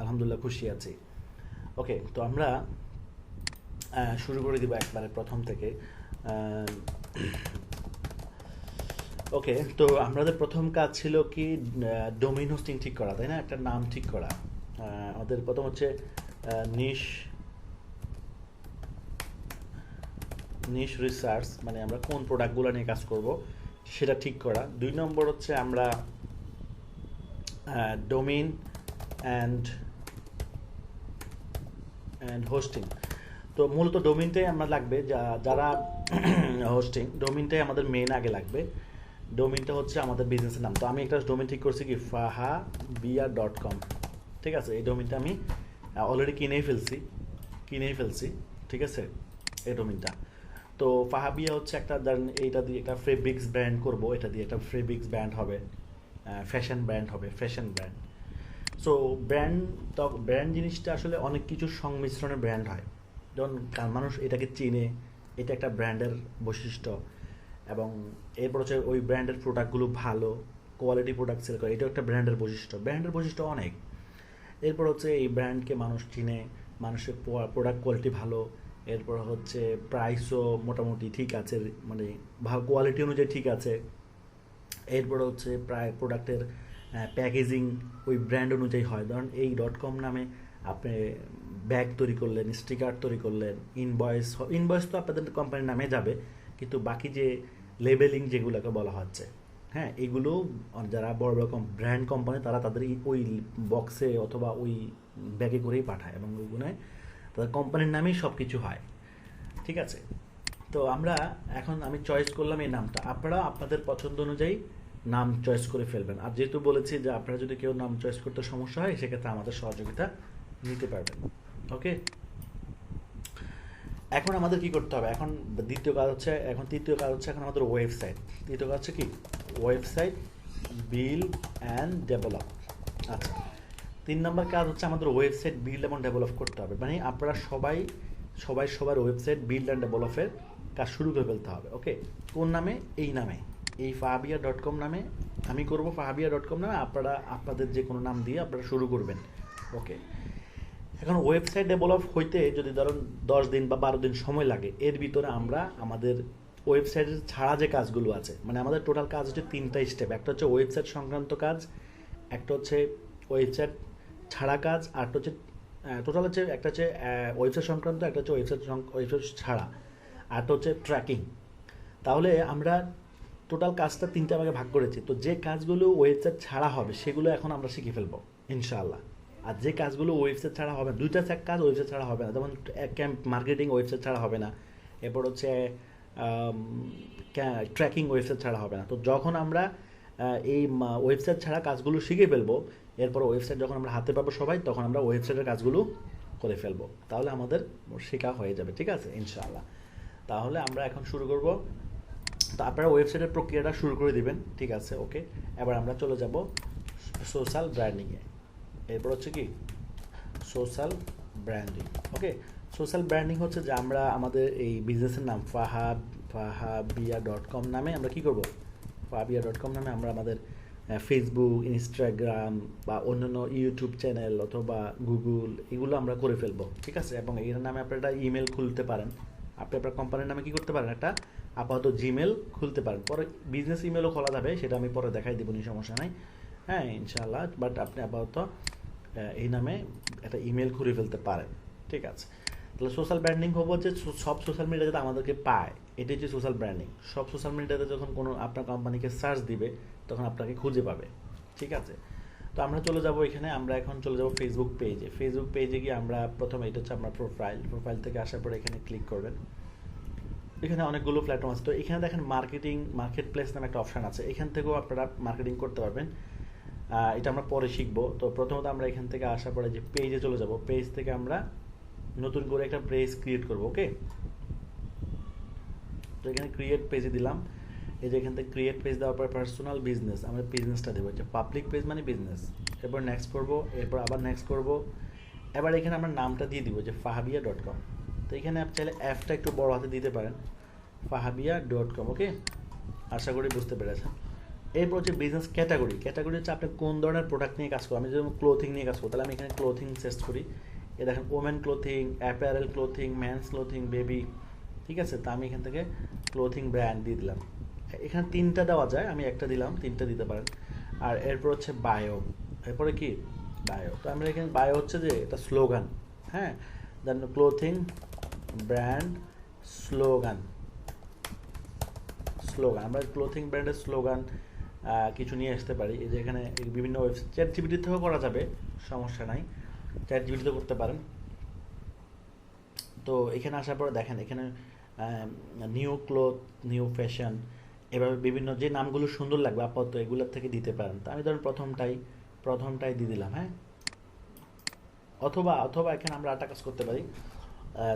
আলহামদুলিল্লাহ খুশি আছি। ওকে তো আমরা শুরু করে দিব একবারে প্রথম থেকে। ওকে তো আমাদের প্রথম কাজ ছিল কি ডোমেইন হোস্টিং ঠিক করা, তাই না? একটা নাম ঠিক করা। আমাদের প্রথম হচ্ছে নিশ নিশ রিসার্চ মানে আমরা কোন প্রোডাক্টগুলো নিয়ে কাজ করব, সেটা ঠিক করা। দুই নম্বর হচ্ছে আমরা ডোমেইন অ্যান্ড অ্যান্ড হোস্টিং তো মূলত ডোমিনটাই আমরা লাগবে, যা- যারা হোস্টিং ডোমিনটাই আমাদের মেন আগে লাগবে। ডোমিনটা হচ্ছে আমাদের বিজনেসের নাম। তো আমি একটা ডোমিন ঠিক করছি কি? ফাহা বিয়া ডট কম। ঠিক আছে? এই ডোমিনটা আমি অলরেডি কিনেই ফেলছি। কিনেই ফেলছি। ঠিক আছে? এই ডোমিনটা তো ফাহাবিয়া হচ্ছে একটা ধরেন এইটা দিয়ে একটা ফেব্রিক্স ব্র্যান্ড করব। এটা দিয়ে একটা ফেব্রিক্স ব্র্যান্ড হবে। ফ্যাশন ব্র্যান্ড হবে। Fashion brand so brand brand জিনিসটা আসলে অনেক কিছুর সংমিশ্রণে ব্র্যান্ড হয়। যেমন মানুষ এটাকে চিনে, এটা একটা ব্র্যান্ডের বৈশিষ্ট্য এবং এরপর হচ্ছে ওই ব্র্যান্ডের প্রোডাক্টগুলো ভালো কোয়ালিটি প্রোডাক্ট সেল করে, এটাও একটা ব্র্যান্ডের বৈশিষ্ট্য। ব্র্যান্ডের বৈশিষ্ট্য অনেক। এরপর হচ্ছে এই ব্র্যান্ডকে মানুষ চিনে, মানুষের প্রোডাক্ট কোয়ালিটি ভালো, এরপর হচ্ছে প্রাইসও মোটামুটি ঠিক আছে মানে ভালো কোয়ালিটি অনুযায়ী ঠিক আছে। এরপরে হচ্ছে প্রায় প্রোডাক্টের প্যাকেজিং ওই ব্র্যান্ড অনুযায়ী হয়। ধরুন এই ডট কম নামে আপনি ব্যাগ তৈরি করলেন স্টিকার তৈরি করলেন ইনভয়েস ইনভয়েস তো আপনাদের কোম্পানির নামে যাবে, কিন্তু বাকি যে লেবেলিং যেগুলোকে বলা হচ্ছে হ্যাঁ এগুলো যারা বড় বড় ব্র্যান্ড কোম্পানি তারা তাদের ওই বক্সে অথবা ওই ব্যাগে করেই পাঠায় এবং ওইগুলো তাদের কোম্পানির নামেই সব কিছু হয়। ঠিক আছে? তো আমরা এখন আমি চয়েস করলাম এই নামটা। আপনারা আপনাদের পছন্দ অনুযায়ী নাম চয়েস করে ফেলবেন। আর যেহেতু বলেছি যে আপনারা যদি কেউ নাম চয়েস করতে সমস্যা হয়, সেক্ষেত্রে আমাদের সহযোগিতা নিতে পারবেন। ওকে এখন আমাদের কি করতে হবে? এখন দ্বিতীয় কাজ হচ্ছে, এখন তৃতীয় কাজ হচ্ছে এখন আমাদের ওয়েবসাইট তৃতীয় কাজ হচ্ছে কি? ওয়েবসাইট বিল অ্যান্ড ডেভেলপ আচ্ছা তিন নম্বর কাজ হচ্ছে আমাদের ওয়েবসাইট বিল্ড এবং ডেভেলপ করতে হবে। মানে আপনারা সবাই সবাই সবার ওয়েবসাইট বিল্ড অ্যান্ড ডেভেলপের কাজ শুরু করে ফেলতে হবে। ওকে কোন নামে? এই নামে। এই ফাহাবিয়া ডট কম নামে, আমি করব ফাহাবিয়া ডট কম নামে, আপনারা, আপনাদের যে কোনো নাম দিয়ে আপনারা শুরু করবেন। ওকে। এখন ওয়েবসাইট ডেভেলপ হইতে যদি ধরুন দশ দিন বা বারো দিন সময় লাগে, এর ভিতরে আমরা আমাদের ওয়েবসাইটের ছাড়া যে কাজগুলো আছে মানে আমাদের টোটাল কাজ হচ্ছে তিনটা স্টেপ একটা হচ্ছে ওয়েবসাইট সংক্রান্ত কাজ, একটা হচ্ছে ওয়েবসাইট ছাড়া কাজ, আর একটা হচ্ছে টোটাল হচ্ছে, একটা হচ্ছে ওয়েবসাইট সংক্রান্ত, একটা হচ্ছে ওয়েবসাইট ওয়েবসাইট ছাড়া, আর একটা হচ্ছে ট্র্যাকিং তাহলে আমরা টোটাল কাজটা তিনটা ভাগে ভাগ করেছি। তো যে কাজগুলো ওয়েবসাইট ছাড়া হবে, সেগুলো এখন আমরা শিখে ফেলব, ইনশাআল্লাহ। আর যে কাজগুলো ওয়েবসাইট ছাড়া হবে, দুইটা কাজ ওয়েবসাইট ছাড়া হবে না। যেমন ক্যাম্প মার্কেটিং ওয়েবসাইট ছাড়া হবে না। এরপর হচ্ছে ট্র্যাকিং ওয়েবসাইট ছাড়া হবে না। তো যখন আমরা এই ওয়েবসাইট ছাড়া কাজগুলো শিখে ফেলব, এরপর ওয়েবসাইট যখন আমরা হাতে পাবো সবাই, তখন আমরা ওয়েবসাইটের কাজগুলো করে ফেলব। তাহলে আমাদের শেখা হয়ে যাবে, ঠিক আছে? ইনশাআল্লাহ। তাহলে আমরা এখন শুরু করব তো আপনারা ওয়েবসাইটের প্রক্রিয়াটা শুরু করে দিবেন। ঠিক আছে, ওকে? এবার আমরা চলে যাব সোশ্যাল ব্র্যান্ডিংয়ে এরপর হচ্ছে কি? Social branding okay? Social branding হচ্ছে যে আমরা আমাদের এই বিজনেসের নাম ফাহা ফাহাবিয়া ডট কম নামে আমরা কি করব? ফাহাবিয়া ডট কম নামে আমরা আমাদের ফেসবুক ইনস্টাগ্রাম বা অন্যান্য ইউটিউব চ্যানেল অথবা গুগল এগুলো আমরা করে ফেলব। ঠিক আছে? এবং এর নামে আপনারা একটা ইমেল খুলতে পারেন। আপনি আপনার কোম্পানির নামে কী করতে পারেন? একটা আপাতত জিমেল খুলতে পারেন। পরে বিজনেস ইমেলও খোলা যাবে, সেটা আমি পরে দেখাই দেবো নি সমস্যা নাই। হ্যাঁ ইনশাল্লাহ বাট আপনি আপাতত এই নামে একটা ইমেল খুলে ফেলতে পারেন। ঠিক আছে? তাহলে সোশ্যাল ব্র্যান্ডিং হব যে সব সোশ্যাল মিডিয়া যাতে আমাদেরকে পায়। এটাই হচ্ছে সোশ্যাল ব্র্যান্ডিং সব সোশ্যাল মিডিয়াতে যখন কোনো আপনার কোম্পানিকে সার্চ দিবে, তখন আপনাকে খুঁজে পাবে। ঠিক আছে? তো আমরা চলে যাব এখানে, আমরা এখন চলে যাব ফেসবুক পেজে ফেসবুক পেজে গিয়ে আমরা প্রথমে, এটা হচ্ছে আপনার প্রোফাইল প্রোফাইল থেকে আসার পরে এখানে ক্লিক করবেন। এখানে অনেকগুলো প্ল্যাটফর্ম আছে। তো এখানে দেখেন মার্কেটিং মার্কেট প্লেস নামে একটা অপশান আছে। এখান থেকেও আপনারা মার্কেটিং করতে পারবেন। এটা আমরা পরে শিখব। তো প্রথমত আমরা এখান থেকে আসার পরে যে পেজে চলে যাব পেজ থেকে আমরা নতুন করে একটা পেজ ক্রিয়েট করব ওকে তো এখানে ক্রিয়েট পেজে দিলাম। এই যে এখান থেকে ক্রিয়েট পেজ দেওয়ার পর পার্সোনাল বিজনেস আমরা বিজনেসটা দেবো। যে পাবলিক পেজ মানে বিজনেস এরপর নেক্সট করব, এরপর আবার নেক্সট করব। এবার এখানে আমরা নামটা দিয়ে দিব, যে ফাহাবিয়া ডট কম তো এখানে আপনি চাইলে অ্যাপটা একটু বড় হাতে দিতে পারেন। ফাহাবিয়া ডট কম ওকে আশা করি বুঝতে পেরেছেন। এরপর হচ্ছে বিজনেস ক্যাটাগরি ক্যাটাগরি হচ্ছে আপনি কোন ধরনের প্রোডাক্ট নিয়ে কাজ করেন? আমি যদি ক্লোথিং নিয়ে কাজ করব তাহলে আমি এখানে ক্লোথিং চেস্ট করি। এ দেখেন women clothing apparel clothing men's clothing baby ঠিক আছে? তা আমি এখান থেকে ক্লোথিং ব্র্যান্ড দিয়ে দিলাম। এখানে তিনটা দেওয়া যায়, আমি একটা দিলাম, তিনটা দিতে পারেন। আর এরপর হচ্ছে বায়ো এরপরে কি? বায়ো তো আমরা এখানে বায়ো হচ্ছে যে এটা স্লোগান হ্যাঁ? Then clothing brand slogan. Slogan, আমরা ক্লোথিং ব্র্যান্ডের স্লোগান কিছু নিয়ে আসতে পারি। এই যে এখানে বিভিন্ন ওয়েবসাইট চ্যাট জিবিটি থেকেও করা যাবে, সমস্যা নাই। চ্যাট জিবিটিতে করতে পারেন। তো এখানে আসার পরে দেখেন, এখানে নিউ ক্লোথ নিউ ফ্যাশন এভাবে বিভিন্ন যে নামগুলো সুন্দর লাগবে, আপাতত এগুলোর থেকে দিতে পারেন। তো আমি ধরুন প্রথমটাই প্রথমটাই দিয়ে দিলাম হ্যাঁ? অথবা অথবা এখানে আমরা আরেকটা কাজ করতে পারি।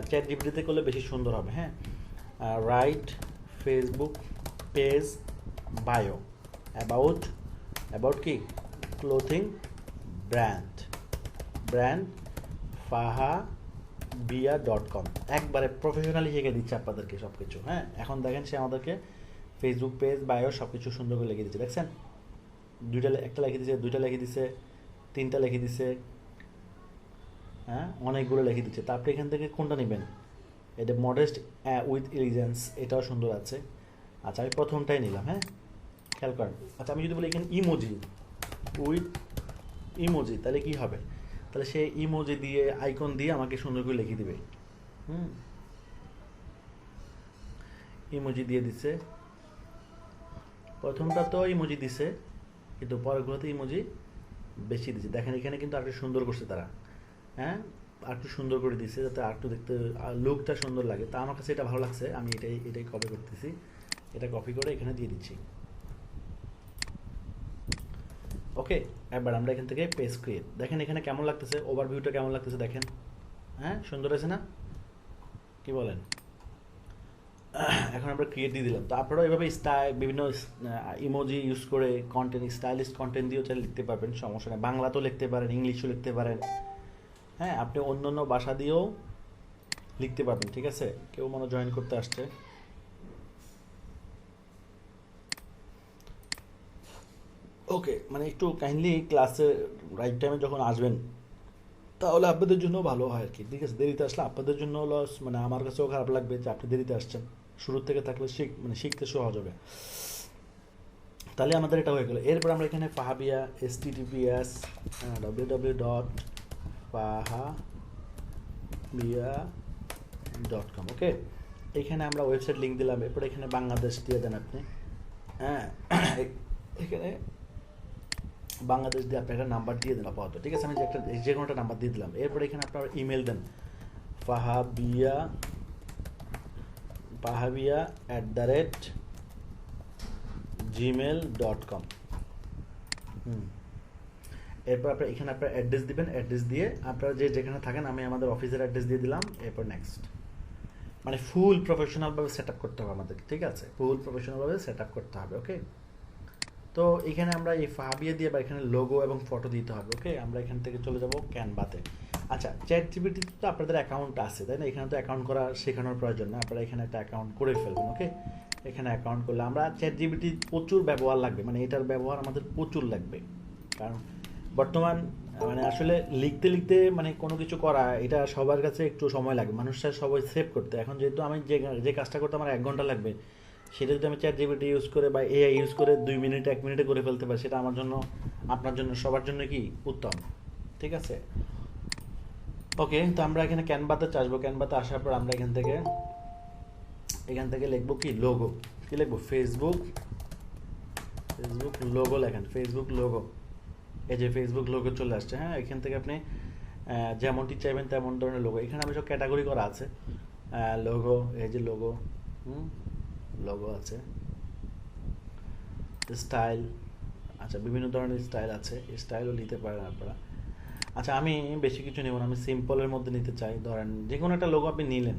চ্যাট জিবিটিতে করলে বেশি সুন্দর হবে হ্যাঁ? Write Facebook page bio about about কি? Clothing brand brand Fahabia dot com একবারে প্রফেশনালি শিখে দিচ্ছে আপনাদেরকে সব কিছু হ্যাঁ? এখন দেখেন সে আমাদেরকে ফেসবুক পেজ বায়ো সব কিছু সুন্দর করে লিখে দিচ্ছে, দেখছেন? দুইটা, একটা লিখে দিছে, দুইটা লিখে দিছে, তিনটা লিখে দিছে হ্যাঁ? অনেকগুলো লিখে দিচ্ছে। তা আপনি এখান থেকে কোনটা নেবেন? এটা মডেস্ট উইথ ইলিজেন্স এটাও সুন্দর আছে। আচ্ছা আমি প্রথমটাই নিলাম হ্যাঁ? খেয়াল করেন। আচ্ছা আমি যদি বলি এখানে ইমোজি উইথ ইমোজি তাহলে কি হবে? তাহলে সে ইমোজি দিয়ে আইকন দিয়ে আমাকে সুন্দর করে লিখে দিবে। হুম? ইমোজি দিয়ে দিছে। প্রথমটা তো ইমোজি দিছে, কিন্তু পরেরগুলোতে ইমোজি বেশি দিছে। দেখেন, এখানে কিন্তু আরেকটু সুন্দর করছে তারা। হ্যাঁ? আর একটু সুন্দর করে দিছে যাতে আর একটু দেখতে লুকটা সুন্দর লাগে। তা আমার কাছে এটা ভালো লাগছে, আমি এটাই এটাই কপি করতেছি। এটা কপি করে এখানে দিয়ে দিচ্ছি। ওকে এবার আমরা এখান থেকে পেজ ক্রিয়েট দেখেন এখানে কেমন লাগতেছে? ওভারভিউটা কেমন লাগতেছে দেখেন? হ্যাঁ? সুন্দর আছে না? কি বলেন? এখন আমরা ক্রিয়েট দিয়ে দিলাম। তো এভাবে স্টাইল বিভিন্ন ইমোজি ইউজ করে কন্টেন্ট স্টাইলিশ কন্টেন্ট দিয়েও চাইলে লিখতে পারবেন, সমস্যা নেই। বাংলাতেও লিখতে পারেন, ইংলিশও লিখতে পারেন। হ্যাঁ আপনি অন্য অন্য ভাষা দিয়েও লিখতে পারবেন, ঠিক আছে? কেউ মনে জয়েন করতে আসছে। ওকে মানে একটু কাইন্ডলি ক্লাসে রাইট টাইমে যখন আসবেন, তাহলে আপনাদের জন্য ভালো হয় আর কি, ঠিক আছে? দেরিতে আসলে আপনাদের জন্য লস মানে আমার কাছেও খারাপ লাগবে যে আপনি দেরিতে আসছেন। শুরুর থেকে থাকলে শিখ মানে শিখতে সহজ হবে। তাহলে আমাদের এটা হয়ে গেলো। এরপর আমরা এখানে Pahabia https W W dot Paha dot com okay এখানে আমরা ওয়েবসাইট লিঙ্ক দিলাম, এরপর এখানে বাংলাদেশ দিয়ে দেন আপনি। হ্যাঁ এখানে বাংলাদেশ দিয়ে আপনি একটা নাম্বার দিয়ে দেন আপাতত, ঠিক আছে? আমি যে একটা, যে কোনো একটা নাম্বার দিয়ে দিলাম। এরপর এখানে আপনার email then, Pahabia Pahabia at the rate Gmail dot com হুম। এরপর আপনার এখানে আপনার অ্যাড্রেস দিবেন অ্যাড্রেস দিয়ে আপনারা যে যেখানে থাকেন, আমি আমাদের অফিসের অ্যাড্রেস দিয়ে দিলাম, এরপর নেক্সট মানে ফুল প্রফেশনালভাবে সেট আপ করতে হবে আমাদের, ঠিক আছে? ফুল প্রফেশনালভাবে সেট আপ করতে হবে ওকে তো এখানে আমরা এই ফাবিয়ে দিয়ে বা এখানে লোগো এবং ফটো দিতে হবে ওকে আমরা এখান থেকে চলে যাব ক্যানভাতে আচ্ছা চ্যাট জিবিটিতে তো আপনাদের অ্যাকাউন্ট আছে, তাই না? এখানে তো অ্যাকাউন্ট করা শেখানোর প্রয়োজন না, আপনারা এখানে একটা অ্যাকাউন্ট করে ফেলবেন ওকে এখানে অ্যাকাউন্ট করলে আমরা চ্যাট জিবিটি প্রচুর ব্যবহার লাগবে মানে এটার ব্যবহার আমাদের প্রচুর লাগবে। কারণ বর্তমান মানে আসলে লিখতে লিখতে মানে কোনো কিছু করা, এটা সবার কাছে একটু সময় লাগে। মানুষরা সবাই সেভ করতে। এখন যেহেতু আমি যে যে কাজটা করতে আমার এক ঘণ্টা লাগবে, সেটা যদি আমি চ্যাট জিবিটি ইউজ করে বা এআই ইউজ করে দুই মিনিট, এক মিনিটে করে ফেলতে পারি, সেটা আমার জন্য, আপনার জন্য, সবার জন্য কি উত্তম? ঠিক আছে? ওকে তো আমরা এখানে ক্যানভাতে আসব ক্যানভাতে আসার পর আমরা এখান থেকে এখান থেকে লিখব কি? লোগো কি লিখব? ফেসবুক ফেসবুক লোগো লেখেন। ফেসবুক লোগো এই যে ফেসবুক লোগো চলে আসছে হ্যাঁ এখান থেকে আপনি যেমনটি চাইবেন তেমন ধরনের লোগো এখানে আমি সব ক্যাটাগরি করা আছে। লোগো এই যে লোগো হুম লোগো আছে। স্টাইল আচ্ছা বিভিন্ন ধরনের স্টাইল আছে। স্টাইলও নিতে পারেন আপনারা। আচ্ছা আমি বেশি কিছু নেব না, আমি সিম্পলের মধ্যে নিতে চাই। ধরেন, যে কোনো একটা লোগো আপনি নিলেন,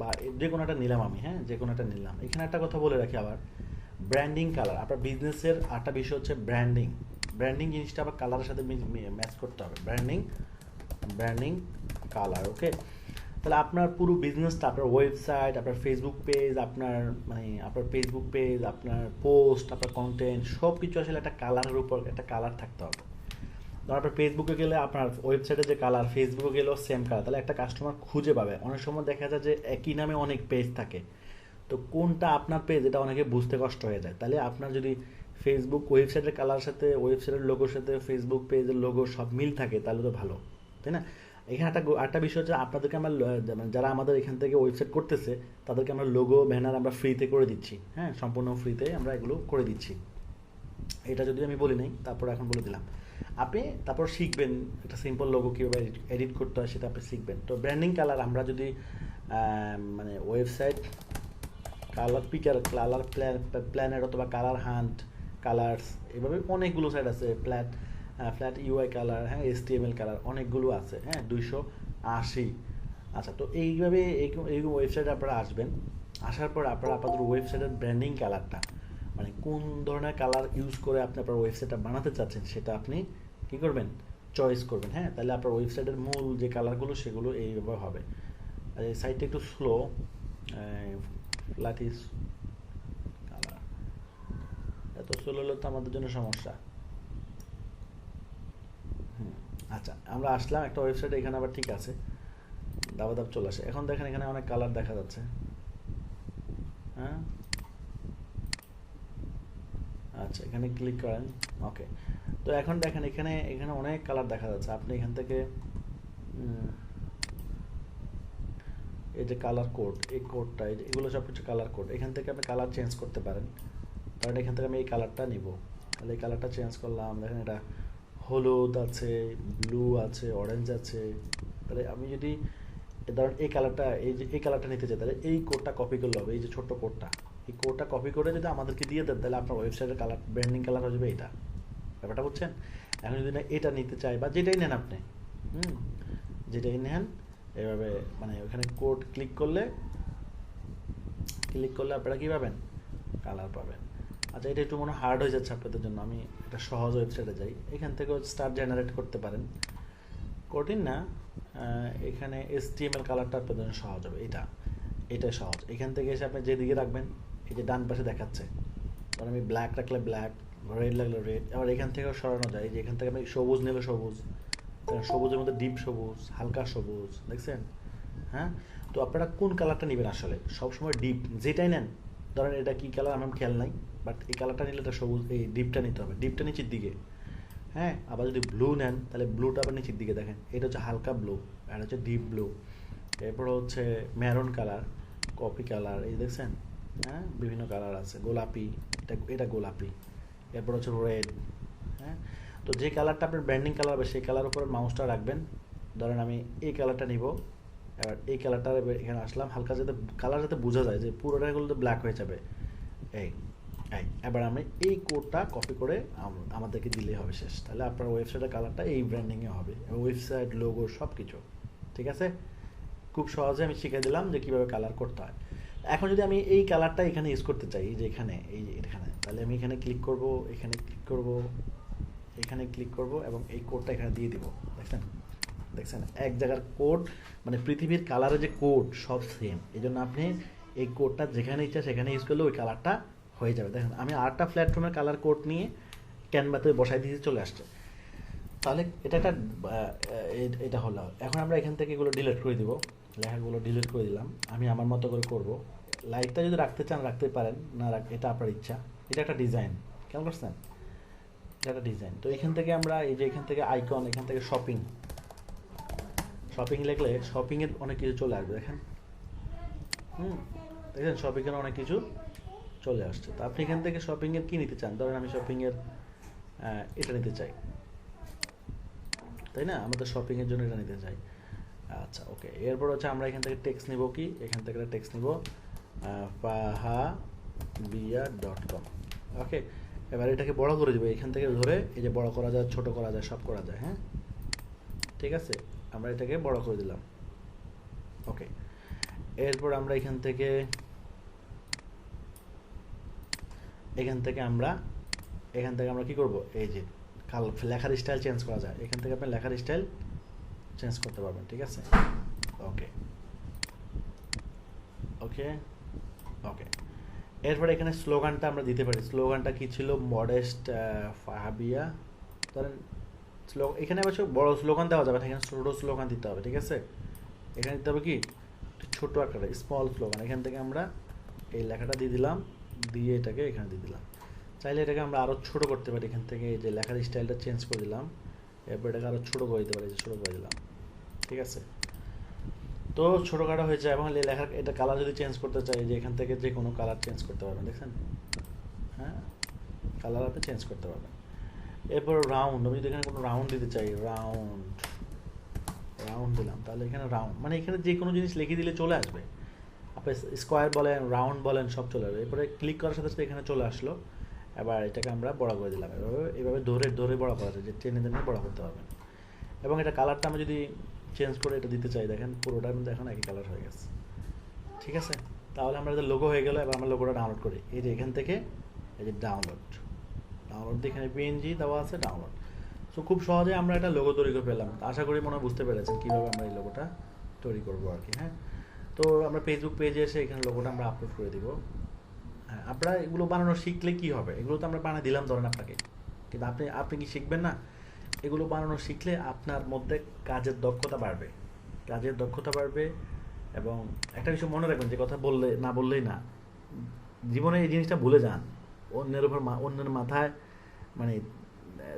বা যে কোনো একটা নিলাম আমি হ্যাঁ যে কোনো একটা নিলাম। এখানে একটা কথা বলে রাখি আবার ব্র্যান্ডিং কালার আপনার বিজনেসের আরেকটা বিষয় হচ্ছে ব্র্যান্ডিং ব্র্যান্ডিং জিনিসটা আবার কালারের সাথে ম্যাচ করতে হবে। ব্র্যান্ডিং ব্র্যান্ডিং কালার ওকে তাহলে আপনার পুরো বিজনেসটা আপনার ওয়েবসাইট আপনার ফেসবুক পেজ আপনার মানে আপনার ফেসবুক পেজ আপনার পোস্ট আপনার কন্টেন্ট সব কিছু আসলে একটা কালারের উপর, একটা কালার থাকতে হবে। ধর আপনার ফেসবুকে গেলে আপনার ওয়েবসাইটে যে কালার ফেসবুকে গেলেও সেম কালার তাহলে একটা কাস্টমার খুঁজে পাবে। অনেক সময় দেখা যায় যে একই নামে অনেক পেজ থাকে। তো কোনটা আপনার পেজ এটা অনেকে বুঝতে কষ্ট হয়ে যায়। তাহলে আপনার যদি ফেসবুক ওয়েবসাইটের কালার সাথে ওয়েবসাইটের লোগোর সাথে ফেসবুক পেজের লোগো সব মিল থাকে, তাহলে তো ভালো, তাই না? এখানে একটা একটা বিষয় হচ্ছে আপনাদেরকে আমরা মানে যারা আমাদের এখান থেকে ওয়েবসাইট করতেছে, তাদেরকে আমরা লোগো ব্যানার আমরা ফ্রিতে করে দিচ্ছি হ্যাঁ? সম্পূর্ণ ফ্রিতে আমরা এগুলো করে দিচ্ছি। এটা যদি আমি বলি নাই, তারপর এখন বলে দিলাম। আপনি তারপর শিখবেন, একটা সিম্পল লোগো কীভাবে এডিট করতে হয় সেটা আপনি শিখবেন। তো ব্র্যান্ডিং কালার আমরা যদি মানে website colour picker colour plan planet অথবা কালার হান্ট কালার্স এভাবে অনেকগুলো সাইট আছে ফ্ল্যাট ফ্ল্যাট ইউআই কালার হ্যাঁ H T M L colour অনেকগুলো আছে হ্যাঁ দুইশো আশি। আচ্ছা তো এইভাবে এই ওয়েবসাইটে আপনারা আসবেন, আসার পর আপনারা আপনাদের ওয়েবসাইটের ব্র্যান্ডিং কালারটা মানে কোন ধরনের কালার ইউজ করে আপনি আপনার ওয়েবসাইটটা বানাতে চাচ্ছেন, সেটা আপনি কী করবেন? চয়েস করবেন হ্যাঁ তাহলে আপনার ওয়েবসাইটের মূল যে কালারগুলো সেগুলো এইভাবে হবে। আর এই সাইটটা একটু স্লো লাটিস কালার এত স্লো হলে তো আমাদের জন্য সমস্যা। আচ্ছা আমরা আসলাম, একটা ওয়েবসাইট এখানে আবার ঠিক আছে। দাবা দাব চলে আসে। এখন দেখেন এখানে অনেক কালার দেখা যাচ্ছে। হ্যাঁ? আচ্ছা এখানে ক্লিক করেন। ওকে তো এখন দেখেন এখানে এখানে অনেক কালার দেখা যাচ্ছে। আপনি এখান থেকে এই যে কালার কোড এই কোডটা এগুলো সব কিছু কালার কোড এখান থেকে আপনি কালার চেঞ্জ করতে পারেন। কারণ এখান থেকে আমি এই কালারটা নিব। তাহলে এই কালারটা চেঞ্জ করলাম, দেখেন এটা হলুদ আছে ব্লু আছে অরেঞ্জ আছে। তাহলে আমি যদি ধরেন এই কালারটা এই যে, এই কালারটা নিতে চাই, তাহলে এই কোডটা কপি করলে হবে, এই যে ছোট্ট কোডটা এই কোডটা কপি করে যদি আমাদেরকে দিয়ে দেন, তাহলে আপনার ওয়েবসাইটের কালার ব্র্যান্ডিং কালার হয়ে যাবে এটা ব্যাপারটা বুঝছেন? এখন যদি না এটা নিতে চাই, বা যেটাই নেন আপনি, হুম? যেটাই নেন, এভাবে মানে ওখানে কোড ক্লিক করলে ক্লিক করলে আপনারা কী পাবেন? কালার পাবেন। আচ্ছা এটা একটু মনে হার্ড হয়ে যাচ্ছে আপনাদের জন্য। আমি একটা সহজ ওয়েবসাইটে যাই। এখান থেকেও স্টার জেনারেট করতে পারেন। কঠিন না এখানে এস টি এম এল কালারটা আপনাদের জন্য সহজ হবে। এটা এটাই সহজ। এখান থেকে এসে আপনি যেদিকে রাখবেন, এই যে ডান পাশে দেখাচ্ছে। কারণ আমি ব্ল্যাক রাখলে ব্ল্যাক রেড লাগলে রেড আবার এখান থেকেও সরানো যায় যে এখান থেকে আমি সবুজ নিলে সবুজ। সবুজের মধ্যে ডিপ সবুজ, হালকা সবুজ, দেখছেন? হ্যাঁ? তো আপনারা কোন কালারটা নেবেন আসলে? সবসময় ডিপ যেটাই নেন। ধরেন এটা কী কালার আমার খেয়াল নাই। বাট এই কালারটা নিলে এটা সবুজ, এই ডিপটা নিতে হবে। ডিপটা নিচের দিকে। হ্যাঁ? আবার যদি ব্লু নেন, তাহলে ব্লুটা আবার নিচের দিকে দেখেন। এটা হচ্ছে হালকা ব্লু আর হচ্ছে ডিপ ব্লু এরপর হচ্ছে ম্যারন কালার কফি কালার এই দেখছেন? হ্যাঁ? বিভিন্ন কালার আছে। গোলাপি, এটা এটা গোলাপি। এরপর হচ্ছে রেড হ্যাঁ? তো যে কালারটা আপনার ব্র্যান্ডিং কালার হবে, সেই কালার উপরে মাউসটা রাখবেন। ধরেন আমি এই কালারটা নিব। এবার এই কালারটা এখানে আসলাম। হালকা যাতে কালার যাতে বোঝা যায় যে পুরোটা এগুলো তো ব্ল্যাক হয়ে যাবে। এই। এবার আমি এই কোডটা কপি করে আমাদেরকে দিলেই হবে শেষ। তাহলে আপনার ওয়েবসাইটের কালারটা এই ব্র্যান্ডিংয়ে হবে। ওয়েবসাইট লোগো সব কিছু ঠিক আছে? খুব সহজে আমি শিখে দিলাম যে কীভাবে কালার করতে হয়। এখন যদি আমি এই কালারটা এখানে ইউজ করতে চাই যে এখানে, এই এখানে, তাহলে আমি এখানে ক্লিক করব, এখানে ক্লিক করব, এখানে ক্লিক করব এবং এই কোডটা এখানে দিয়ে দিব। দেখছেন? দেখছেন? এক জায়গার কোড মানে পৃথিবীর কালারের যে কোড সব সেম এই জন্য আপনি এই কোডটা যেখানে ইচ্ছা সেখানে ইউজ করলে ওই কালারটা হয়ে যাবে। দেখেন, আমি আটটা প্ল্যাটফর্মের কালার কোড নিয়ে ক্যানভাতে বসাই দিয়ে চলে আসছে। তাহলে এটা একটা এটা হলো। এখন আমরা এখান থেকে এগুলো ডিলিট করে দিব। লেখাগুলো ডিলিট করে দিলাম। আমি আমার মতো করে করব। লাইটটা যদি রাখতে চান, রাখতে পারেন। না রাখ, এটা আপনার ইচ্ছা। এটা একটা ডিজাইন কেমন করছেন? এটা একটা ডিজাইন তো এখান থেকে আমরা এই যে এখান থেকে আইকন এখান থেকে শপিং শপিং লেখলে শপিংয়ের অনেক কিছু চলে আসবে। দেখেন? হুম? দেখেন শপিংয়ের অনেক কিছু চলে আসছে। তো আপনি এখান থেকে শপিংয়ের কী নিতে চান? ধরেন আমি শপিংয়ের এটা নিতে চাই। তাই না? আমাদের শপিংয়ের জন্য এটা নিতে চাই। আচ্ছা ওকে এরপর হচ্ছে আমরা এখান থেকে টেক্সট নিব কি? এখান থেকে টেক্সট নিব পাহা বিয়া ডট কম ওকে এবার এটাকে বড় করে দেবো। এখান থেকে ধরে এই যে বড় করা যায়, ছোট করা যায়, সব করা যায় হ্যাঁ? ঠিক আছে? আমরা এটাকে বড় করে দিলাম। ওকে এরপর আমরা এখান থেকে এখান থেকে আমরা, এখান থেকে আমরা কি করব? এই যে কাল লেখার স্টাইল চেঞ্জ করা যায়। এখান থেকে আপনি লেখার স্টাইল চেঞ্জ করতে পারবেন, ঠিক আছে? ওকে ওকে ওকে এরপরে এখানে স্লোগানটা আমরা দিতে পারি। স্লোগানটা কি ছিল? মডেস্ট ফাহাবিয়া। ধরেন স্লো এখানে অবশ্য বড় স্লোগান দেওয়া যাবে এখানে ছোটো স্লোগান দিতে হবে, ঠিক আছে? এখানে দিতে হবে কি? ছোটো আকারে স্মল স্লোগান এখান থেকে আমরা এই লেখাটা দিয়ে দিলাম। দিয়ে এটাকে এখানে দিয়ে দিলাম। চাইলে এটাকে আমরা আরও ছোটো করতে পারি, এখান থেকে যে লেখার স্টাইলটা চেঞ্জ করে দিলাম। এরপর এটাকে আরও ছোটো করে দিতে পারি যে ছোটো করে দিলাম। ঠিক আছে? তো ছোটোখাটো হয়েছে এবং এই লেখার এটা কালার যদি চেঞ্জ করতে চাই, যে এখান থেকে যে কোনো কালার চেঞ্জ করতে পারবেন, দেখছেন? হ্যাঁ? কালার আপনি চেঞ্জ করতে পারবেন। এরপর রাউন্ড আমি যদি এখানে কোনো রাউন্ড দিতে চাই রাউন্ড রাউন্ড দিলাম। তাহলে এখানে রাউন্ড মানে এখানে যে কোনো জিনিস লিখে দিলে চলে আসবে। স্কোয়ার বলেন রাউন্ড বলেন, সব চলে আসবে। এরপরে ক্লিক করার সাথে সাথে এখানে চলে আসলো। এবার এটাকে আমরা বড় করে দিলাম। এভাবে এভাবে ধরে ধরে বড় করা যায়। যে টেনে টেনে বড় করতে পারবেন এবং এটা কালারটা আমি যদি চেঞ্জ করে এটা দিতে চাই, দেখেন পুরোটা কিন্তু এখন একই কালার হয়ে গেছে। ঠিক আছে? তাহলে আমরা লোগো হয়ে গেলো, এবার আমরা লোগোটা ডাউনলোড করি। এই যে এখান থেকে, এই যে ডাউনলোড ডাউনলোড এখানে পিএনজি দেওয়া আছে ডাউনলোড সো খুব সহজে আমরা একটা লোগো তৈরি করে পেলাম আশা করি মনে বুঝতে পেরেছেন কীভাবে আমরা এই লোগোটা তৈরি করব আর কি হ্যাঁ? তো আমরা ফেসবুক পেজে এসে এখানে লোগোটা আমরা আপলোড করে দিব। হ্যাঁ আপনারা এগুলো বানানো শিখলে কি হবে? এগুলো তো আমরা বানিয়ে দিলাম ধরেন আপনাকে। কিন্তু আপনি আপনি কি শিখবেন না? এগুলো বানানো শিখলে আপনার মধ্যে কাজের দক্ষতা বাড়বে। কাজের দক্ষতা বাড়বে এবং একটা বিষয় মনে রাখবেন, যে কথা বললে, না বললেই না। জীবনে এই জিনিসটা ভুলে যান। অন্যের উপর অন্যের মাথায় মানে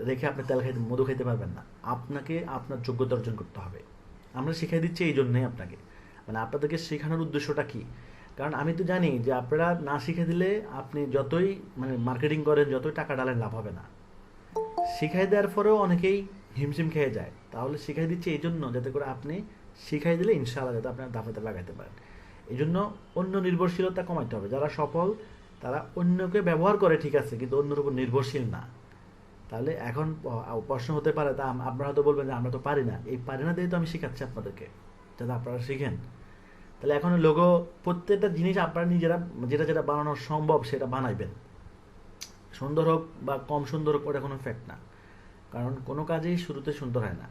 রেখে আপনি তেল খাইতে মধু খাইতে পারবেন না। আপনাকে আপনার যোগ্যতা অর্জন করতে হবে। আমরা শিখাই দিচ্ছি এই জন্যই আপনাকে। মানে আপনাদেরকে শেখানোর উদ্দেশ্যটা কি? কারণ আমি তো জানি যে আপনারা না শিখে দিলে আপনি যতই মানে মার্কেটিং করেন, যতই টাকা ডালেন লাভ হবে না। শিখাই দেওয়ার পরেও অনেকেই হিমশিম খেয়ে যায়। তাহলে শিখাই দিচ্ছে এই জন্য যাতে করে আপনি শিখাই দিলে ইনশাআল্লাহ যাতে আপনার দাফাতে লাগাইতে পারেন। এই জন্য অন্য নির্ভরশীলতা কমাইতে হবে। যারা সফল, তারা অন্যকে ব্যবহার করে ঠিক আছে, কিন্তু অন্যের উপর নির্ভরশীল না। তাহলে এখন প্রশ্ন হতে পারে, তা আপনারা তো বলবেন যে আমরা তো পারি না। এই পারি না দিয়ে তো আমি শেখাচ্ছি আপনাদেরকে। যাতে আপনারা শিখেন। তাহলে এখন লোগো প্রত্যেকটা জিনিস আপনারা নিজেরা যেটা যেটা বানানো সম্ভব সেটা বানাইবেন। সুন্দর হোক বা কম সুন্দর হোক, ওটা কোনো ফ্যাক্ট না। কারণ কোনো কাজেই শুরুতে সুন্দর হয় না।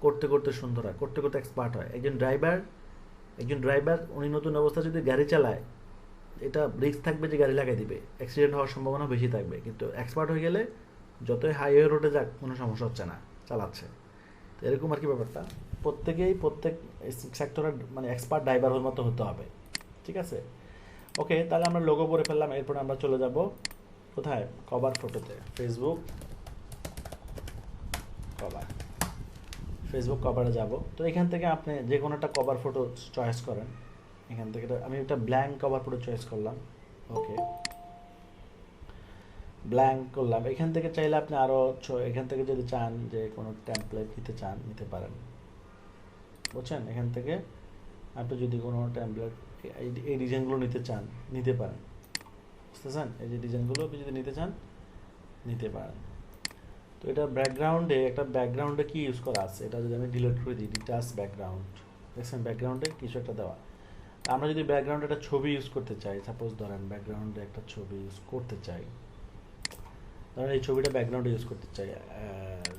করতে করতে সুন্দর হয়, করতে করতে এক্সপার্ট হয়। একজন ড্রাইভার একজন ড্রাইভার উনি নতুন অবস্থা যদি গাড়ি চালায়, এটা রিস্ক থাকবে যে গাড়ি লাগাই দিবে। অ্যাক্সিডেন্ট হওয়ার সম্ভাবনা বেশি থাকবে। কিন্তু এক্সপার্ট হয়ে গেলে যতই হাইওয়ে রোডে যাক, কোনো সমস্যা হচ্ছে না, চালাচ্ছে। এরকম আর কি ব্যাপারটা প্রত্যেকেই প্রত্যেক সেক্টরের মানে এক্সপার্ট ড্রাইভারের মতো হতে হবে। ঠিক আছে? ওকে তাহলে আমরা লোগো করে ফেললাম, এরপর আমরা চলে যাব কোথায়? কভার ফটোতে ফেসবুক কভার ফেসবুক কভারে যাব। তো এখান থেকে আপনি যে কোনো একটা কভার ফটো চয়েস করেন। এখান থেকে আমি একটা ব্ল্যাঙ্ক কভার ফটো চয়েস করলাম। ওকে ব্ল্যাঙ্ক করলাম। এখান থেকে চাইলে আপনি আরও এখান থেকে যদি চান যে কোনো টেমপ্লেট নিতে চান, নিতে পারেন। বুঝছেন? এখান থেকে আপনি যদি কোনো টেমপ্লেট এই ডিজাইনগুলো নিতে চান, নিতে পারেন। বুঝতেছেন? এই যে ডিজাইনগুলো আপনি যদি নিতে চান, নিতে পারেন। তো এটা ব্যাকগ্রাউন্ডে একটা ব্যাকগ্রাউন্ডে কি ইউজ করা আছে? এটা যদি আমি ডিলিট করে দিই ডিটাচ ব্যাকগ্রাউন্ড দেখছেন? ব্যাকগ্রাউন্ডে কিছু একটা দেওয়া। আমরা যদি ব্যাকগ্রাউন্ডে একটা ছবি ইউজ করতে চাই সাপোজ ধরেন ব্যাকগ্রাউন্ডে একটা ছবি ইউজ করতে চাই। ধরেন এই ছবিটা ব্যাকগ্রাউন্ডে ইউজ করতে চাই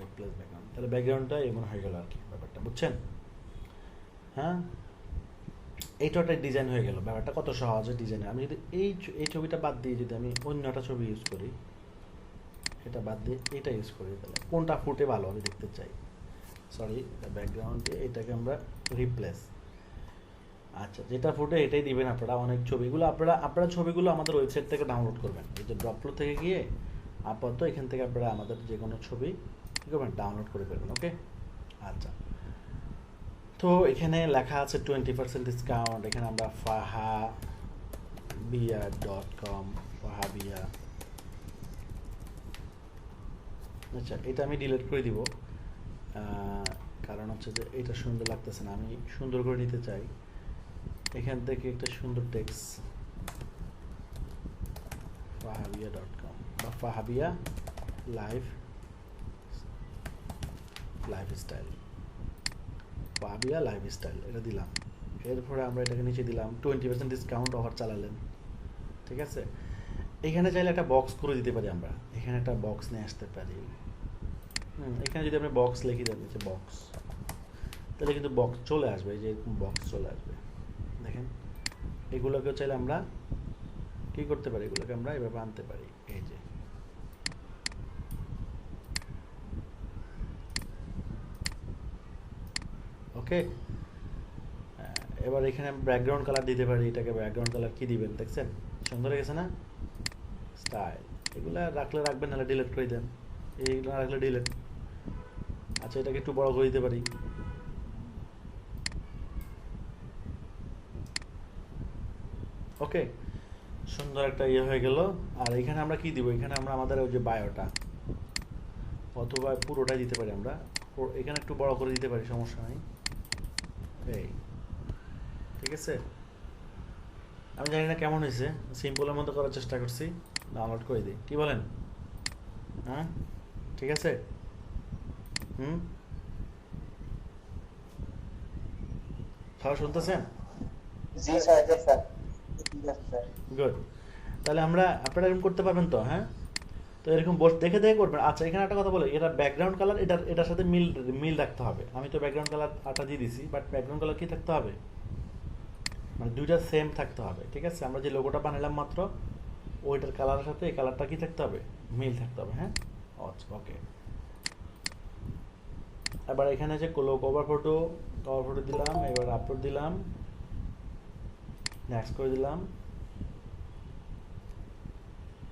রিপ্লেস ব্যাকগ্রাউন্ড তাহলে ব্যাকগ্রাউন্ডটা এমন হয়ে গেল আর কি ব্যাপারটা, বুঝছেন? হ্যাঁ? এইটা একটা ডিজাইন হয়ে গেল, ব্যাপারটা কত সহজে ডিজাইন আমি যদি এই এই ছবিটা বাদ দিয়ে যদি আমি অন্য একটা ছবি ইউজ করি, এটা বাদ দিয়ে এটা ইউজ করি, তাহলে কোনটা ফুটে ভালো আমি দেখতে চাই? সরি ব্যাকগ্রাউন্ডে এটাকে আমরা রিপ্লেস আচ্ছা যেটা ফুটে এটাই দিবেন আপনারা। অনেক ছবিগুলো আপনারা আপনারা ছবিগুলো আমাদের ওয়েবসাইট থেকে ডাউনলোড করবেন। এই যে ড্রপলো থেকে গিয়ে আপাতত এখান থেকে আপনারা আমাদের যে কোনো ছবি কী করবেন ডাউনলোড করে ফেলবেন ওকে আচ্ছা। তো এখানে লেখা আছে টোয়েন্টি পার্সেন্ট ডিসকাউন্ট এখানে আমরা ফাহা বিয়া ডট কম ফাহা বিয়া আচ্ছা এটা আমি ডিলিট করে দিব। কারণ হচ্ছে যে এটা সুন্দর লাগতেছে না, আমি সুন্দর করে নিতে চাই। এখান থেকে একটা সুন্দর টেক্স ফাহাবিয়া ডট বা Fahabia life, lifestyle. Fahabia lifestyle, এটা দিলাম। এরপরে আমরা এটাকে নিচে দিলাম টোয়েন্টি পার্সেন্ট ডিসকাউন্ট অফার চালালেন। ঠিক আছে? এখানে চাইলে একটা বক্স করে দিতে পারি আমরা। এখানে একটা বক্স নিয়ে আসতে পারি। এখানে যদি আপনি বক্স লিখে দেন যে বক্স তাহলে কিন্তু বক্স চলে আসবে, এই যে বক্স চলে আসবে। দেখেন এগুলোকে চাইলে আমরা কি করতে পারি? এগুলোকে আমরা এভাবে আনতে পারি। এই যে ওকে এবার এখানে ব্যাকগ্রাউন্ড কালার দিতে পারি, এটাকে ব্যাকগ্রাউন্ড কালার কি দিবেন, দেখছেন? সুন্দর গেছে না? স্টাইল এগুলো রাখলে রাখবেন, নাহলে ডিলিট করে দেন। এইগুলো রাখলে ডিলিট আচ্ছা এটাকে একটু বড় করে দিতে পারি। ওকে সুন্দর একটা ইয়ে হয়ে গেল। আর এখানে আমরা কি দিব? এখানে আমরা আমাদের ওই যে বায়োটা। অথবা পুরোটাই দিতে পারি আমরা। এখানে একটু বড় করে দিতে পারি, সমস্যা নেই। এই ঠিক আছে? আমি জানি না কেমন হয়েছে সিম্পলের মতো করার চেষ্টা করছি। ডাউনলোড করে দিই। কি বলেন? হ্যাঁ? ঠিক আছে? হুম? সবাই শুনতেছেন? জি স্যার গুড তাহলে আমরা আপনারা এরকম করতে পারবেন তো হ্যাঁ? তো এরকম বস, দেখে দেখে করবেন। আচ্ছা এখানে একটা কথা বলো, এটা ব্যাকগ্রাউন্ড কালার এটা এটার সাথে মিল মিল রাখতে হবে। আমি তো ব্যাকগ্রাউন্ড কালার আটা দিয়ে দিছি বাট ব্যাকগ্রাউন্ড কালার কি থাকতে হবে? মানে দুইটা সেম থাকতে হবে, ঠিক আছে? আমরা যে লোগোটা বানালাম মাত্র, ওইটার কালারের সাথে এই কালারটা কি থাকতে হবে? মিল থাকতে হবে হ্যাঁ? আচ্ছা ওকে এবার এখানে যে কোলো কভার ফটো কভার ফটো দিলাম, এবার আপলোড দিলাম নেক্সট করে দিলাম।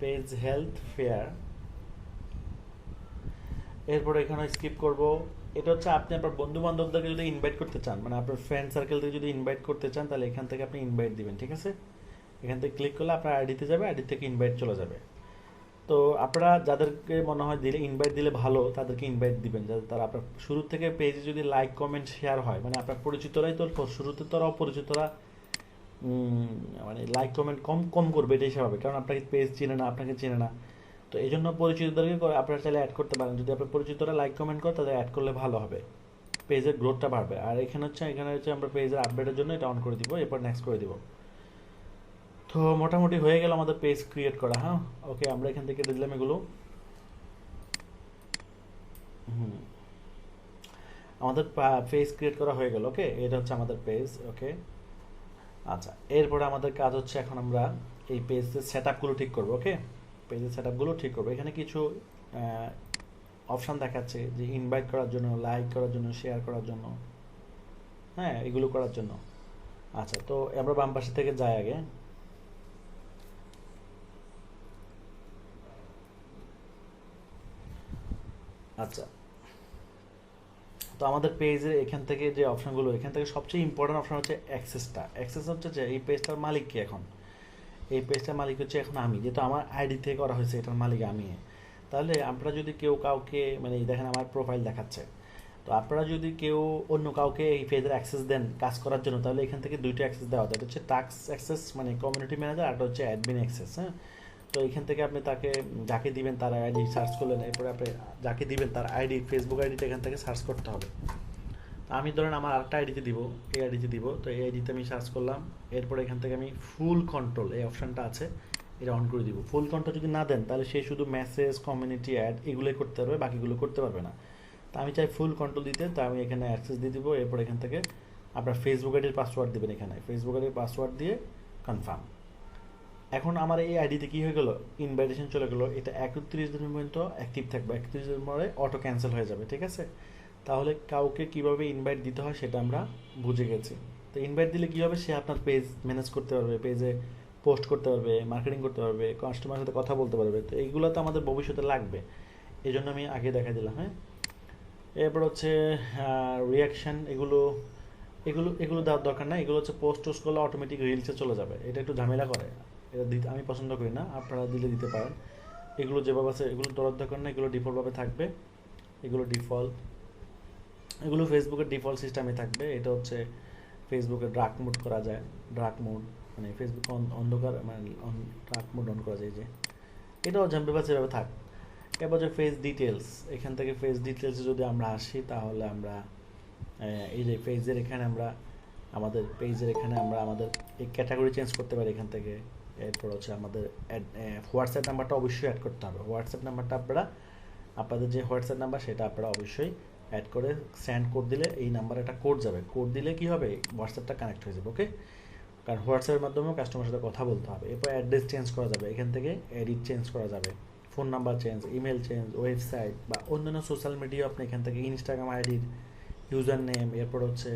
পেজ হেলথ ফেয়ার এরপর এখানে স্কিপ করব। এটা হচ্ছে আপনি আপনার বন্ধু বান্ধবদেরকে যদি ইনভাইট করতে চান মানে আপনার ফ্রেন্ড সার্কেল থেকে যদি ইনভাইট করতে চান, তাহলে এখান থেকে আপনি ইনভাইট দিবেন, ঠিক আছে? এখান থেকে ক্লিক করলে আপনার আইডিতে যাবে আইডি থেকে ইনভাইট চলে যাবে। তো আপনারা যাদেরকে মনে হয় দিলে ইনভাইট দিলে ভালো, তাদেরকে ইনভাইট দিবেন। যাতে তারা আপনার শুরু থেকে পেজে যদি লাইক কমেন্ট শেয়ার হয় মানে আপনার পরিচিতরাই তো শুরুতে তো অপরিচিতরা মানে লাইক কমেন্ট কম কম করবে, এটাই স্বাভাবিক। কারণ আপনাকে পেজ চেনে না, আপনাকে চেনে না। তো এই জন্য পরিচিতদেরকে আপনারা চাইলে অ্যাড করতে পারেন। যদি আপনার পরিচিতরা লাইক কমেন্ট করে তাদের অ্যাড করলে ভালো হবে। পেজের গ্রোথটা বাড়বে। আর এখানে হচ্ছে এখানে হচ্ছে আমরা পেজের আপডেটের জন্য এটা অন করে দিব, এরপর নেক্সট করে দিব। তো মোটামুটি হয়ে গেল আমাদের পেজ ক্রিয়েট করা হ্যাঁ? ওকে আমরা এখান থেকে দিলাম এগুলো। হুম। আমাদের পেজ ক্রিয়েট করা হয়ে গেল ওকে এটা হচ্ছে আমাদের পেজ ওকে আচ্ছা এরপরে আমাদের কাজ হচ্ছে এখন আমরা এই পেজের সেট আপগুলো ঠিক করব ওকে পেজের সেট আপগুলো ঠিক করব। এখানে কিছু অপশান দেখাচ্ছে যে ইনভাইট করার জন্য লাইক করার জন্য শেয়ার করার জন্য হ্যাঁ এগুলো করার জন্য। আচ্ছা তো আমরা বাম পাশে থেকে যাই আগে। আচ্ছা তো আমাদের পেজে এখান থেকে যে অপশনগুলো এখান থেকে সবচেয়ে ইম্পর্টেন্ট অপশন হচ্ছে অ্যাক্সেসটা অ্যাক্সেস হচ্ছে যে, এই পেজটার মালিক কে এখন? এই পেজটার মালিক হচ্ছে এখন আমি, যেহেতু আমার আইডি থেকে করা হয়েছে, এটার মালিক আমি। তাহলে আপনারা যদি কেউ কাউকে মানে দেখেন আমার প্রোফাইল দেখাচ্ছে, তো আপনারা যদি কেউ অন্য কাউকে এই পেজের অ্যাক্সেস দেন কাজ করার জন্য, তাহলে এখান থেকে দুইটা অ্যাক্সেস দেওয়া একটা হচ্ছে টাক্স অ্যাক্সেস মানে কমিউনিটি ম্যানেজার আর হচ্ছে অ্যাডমিন অ্যাক্সেস হ্যাঁ? তো এখান থেকে আপনি তাকে, যাকে দিবেন তার আইডি সার্চ করলেন, এরপরে আপনি যাকে দিবেন তার আইডি ফেসবুক আইডিটা এখান থেকে সার্চ করতে হবে। আমি ধরেন আমার আরেকটা আইডিতে দিব, এই আইডিতে দিব, তো এই আইডিতে আমি সার্চ করলাম, এরপরে এখান থেকে আমি ফুল কন্ট্রোল এই অপশানটা আছে, এটা অন করে দিব। ফুল কন্ট্রোল যদি না দেন, তাহলে সে শুধু মেসেজ কমিউনিটি অ্যাড এগুলোই করতে পারবে, বাকিগুলো করতে পারবে না। তা আমি চাই ফুল কন্ট্রোল দিতে, তো আমি এখানে অ্যাক্সেস দিয়ে দিব, এরপর এখান থেকে আপনার ফেসবুক আইডির পাসওয়ার্ড দেবেন এখানে। ফেসবুক আইডির পাসওয়ার্ড দিয়ে কনফার্ম এখন আমার এই আইডিতে কি হয়ে গেল? ইনভাইটেশন চলে গেলো। এটা একত্রিশ দিন পর্যন্ত অ্যাক্টিভ থাকবে। একত্রিশ দিন পরে অটো ক্যান্সেল হয়ে যাবে, ঠিক আছে? তাহলে কাউকে কীভাবে ইনভাইট দিতে হয় সেটা আমরা বুঝে গেছি। তো ইনভাইট দিলে কী হবে? সে আপনার পেজ ম্যানেজ করতে পারবে পেজে পোস্ট করতে পারবে মার্কেটিং করতে পারবে কাস্টমারের সাথে কথা বলতে পারবে। তো এইগুলো তো আমাদের ভবিষ্যতে লাগবে। এই জন্য আমি আগে দেখা দিলাম হ্যাঁ? এরপর হচ্ছে রিয়াকশান এগুলো এগুলো এগুলো দেওয়ার দরকার না এগুলো হচ্ছে পোস্ট টোস্ট করলে অটোমেটিক রিলসে চলে যাবে। এটা একটু ঝামেলা করে। এটা দিতে, আমি পছন্দ করি না, আপনারা দিলে দিতে পারেন। এগুলো যেভাবে আছে, এগুলো দেওয়ার দরকার না, এগুলো ডিফল্টভাবে থাকবে। এগুলো ডিফল্ট। এগুলো ফেসবুকের ডিফল্ট সিস্টেমে থাকবে, এটা হচ্ছে ফেসবুকে ড্রাক মোড করা যায় ড্রাক মোড মানে ফেসবুক অন্ধকার মানে ড্রাক মোড অন করা যায় যে। এটাও বা সেভাবে থাক। এবার যে ফেস ডিটেলস এখান থেকে ফেস ডিটেলসে যদি আমরা আসি, তাহলে আমরা এই যে পেজের এখানে আমরা, আমাদের পেজের এখানে আমরা আমাদের এই ক্যাটাগরি চেঞ্জ করতে পারি এখান থেকে। এরপর হচ্ছে আমাদের হোয়াটসঅ্যাপ নাম্বারটা অবশ্যই অ্যাড করতে হবে। হোয়াটসঅ্যাপ নাম্বারটা আপনারা, আপনাদের যে হোয়াটসঅ্যাপ নাম্বার সেটা আপনারা অবশ্যই অ্যাড করে সেন্ড কোড দিলে এই নাম্বারে একটা কোড যাবে। কোড দিলে কি হবে? হোয়াটসঅ্যাপটা কানেক্ট হয়ে যাবে ওকে কারণ হোয়াটসঅ্যাপের মাধ্যমেও কাস্টমারের সাথে কথা বলতে হবে। এরপর অ্যাড্রেস চেঞ্জ করা যাবে। এখান থেকে এডিট চেঞ্জ করা যাবে। Phone number change email change website বা অন্যান্য সোশ্যাল মিডিয়া আপনি এখান থেকে ইনস্টাগ্রাম আইডির ইউজার নেম এরপর হচ্ছে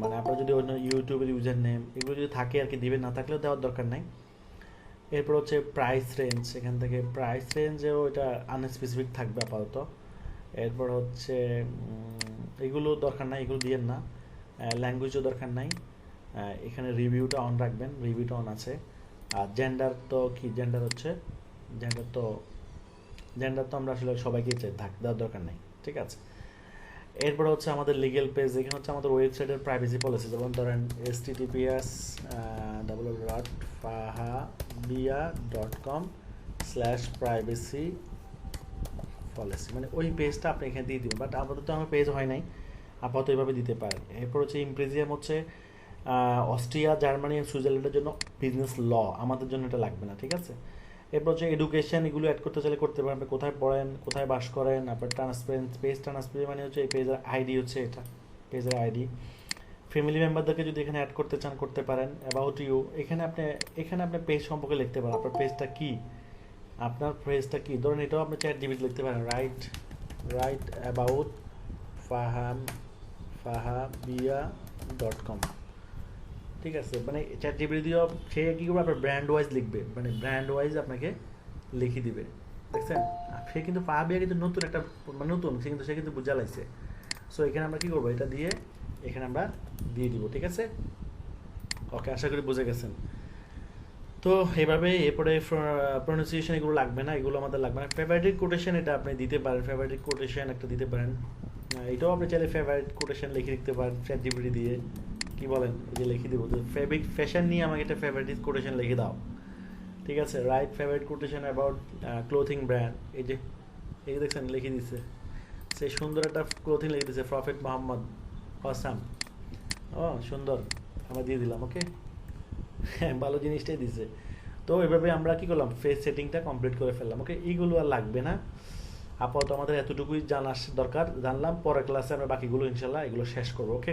মানে আপনার যদি অন্য ইউটিউবের ইউজার নেম এগুলো যদি থাকে আর কি, দিবেন, না থাকলেও দেওয়ার দরকার নাই। এরপর হচ্ছে প্রাইস রেঞ্জ এখান থেকে প্রাইস রেঞ্জেও এটা আনস্পেসিফিক থাকবে আপাতত। এরপর হচ্ছে এগুলো দরকার নাই, এগুলো দিয়েন না। ল্যাঙ্গুয়েজও দরকার নাই। এখানে রিভিউটা অন রাখবেন রিভিউটা অন আছে। আর জেন্ডার তো কি জেন্ডার হচ্ছে? জেন্ডার তো জেন্ডার তো আমরা আসলে সবাইকে চাই থাক দেওয়ার দরকার নেই, ঠিক আছে? এরপর হচ্ছে আমাদের লিগেল পেজ এখানে হচ্ছে আমাদের ওয়েবসাইটের প্রাইভেসি পলিসি যেমন ধরেন https double dot Fahabia dot com slash privacy policy মানে ওই পেজটা আপনি এখানে দিয়ে দিবেন বাট আপাতত আমার পেজ হয় নাই, আপাতত এইভাবে দিতে পারেন। এরপর হচ্ছে ইমপ্রেজিয়াম হচ্ছে অস্ট্রিয়া, জার্মানি, সুইজারল্যান্ডের জন্য বিজনেস ল আমাদের জন্য এটা লাগবে না, ঠিক আছে? এরপর হচ্ছে এডুকেশন এগুলো অ্যাড করতে চাইলে করতে পারেন। আপনি কোথায় পড়েন, কোথায় বাস করেন, আপনার ট্রান্সপারেন্স পেজ ট্রান্সপারেন্স মানে হচ্ছে এই পেজের আইডি হচ্ছে এটা পেজের আইডি ফ্যামিলি মেম্বারদেরকে যদি এখানে অ্যাড করতে চান, করতে পারেন। অ্যাবাউট ইউ এখানে আপনি এখানে আপনি পেজ সম্পর্কে লিখতে পারেন। আপনার পেজটা কি? আপনার পেজটা কি? ধরুন এটাও আপনি চ্যাট জিবিটি লিখতে পারেন। Write write about Faham Fahabia dot com ঠিক আছে মানে চ্যাট জিবিটি দিয়েও সে কী করবে, আপনার ব্র্যান্ড ওয়াইজ লিখবে মানে ব্র্যান্ড ওয়াইজ আপনাকে লিখে দিবে, দেখছেন? সে কিন্তু ফাহাবিয়া কিন্তু নতুন একটা মানে নতুন, সে কিন্তু সে কিন্তু বুঝা লাগছে সো এখানে আমরা কী করব, এটা দিয়ে এখানে আমরা দিয়ে দিব, ঠিক আছে? ওকে আশা করি বুঝে গেছেন। তো এভাবে, এরপরে প্রনাউন্সিয়েশন এগুলো লাগবে না, এগুলো আমাদের লাগবে না। ফেভারিট কোটেশন এটা আপনি দিতে পারেন ফেভারিট কোটেশন একটা দিতে পারেন। এটাও আপনি চাইলে ফেভারিট কোটেশন লিখে লিখতে পারেন চ্যাট জিপিটি দিয়ে। কি বলেন এই যে লিখে দিব যে ফেব্রিক ফ্যাশন নিয়ে আমাকে একটা ফেভারিট কোটেশন লিখে দাও। ঠিক আছে? Write favourite quotation about clothing brand এই যে এই যে দেখছেন, লিখে দিচ্ছে সে সুন্দর একটা ক্লোথিং লিখে দিচ্ছে প্রফেট মোহাম্মদ হাসাম ও, সুন্দর। আমরা দিয়ে দিলাম ওকে হ্যাঁ ভালো জিনিসটাই দিছে। তো এভাবে আমরা কি করলাম? ফেস সেটিংটা কমপ্লিট করে ফেললাম ওকে এইগুলো আর লাগবে না। আপাতত আমাদের এতটুকুই জানার দরকার। জানলাম, পরের ক্লাসে আমরা বাকিগুলো ইনশাল্লাহ এগুলো শেষ করব ওকে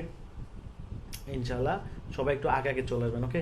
ইনশাল্লাহ সবাই একটু আগে আগে চলে আসবেন ওকে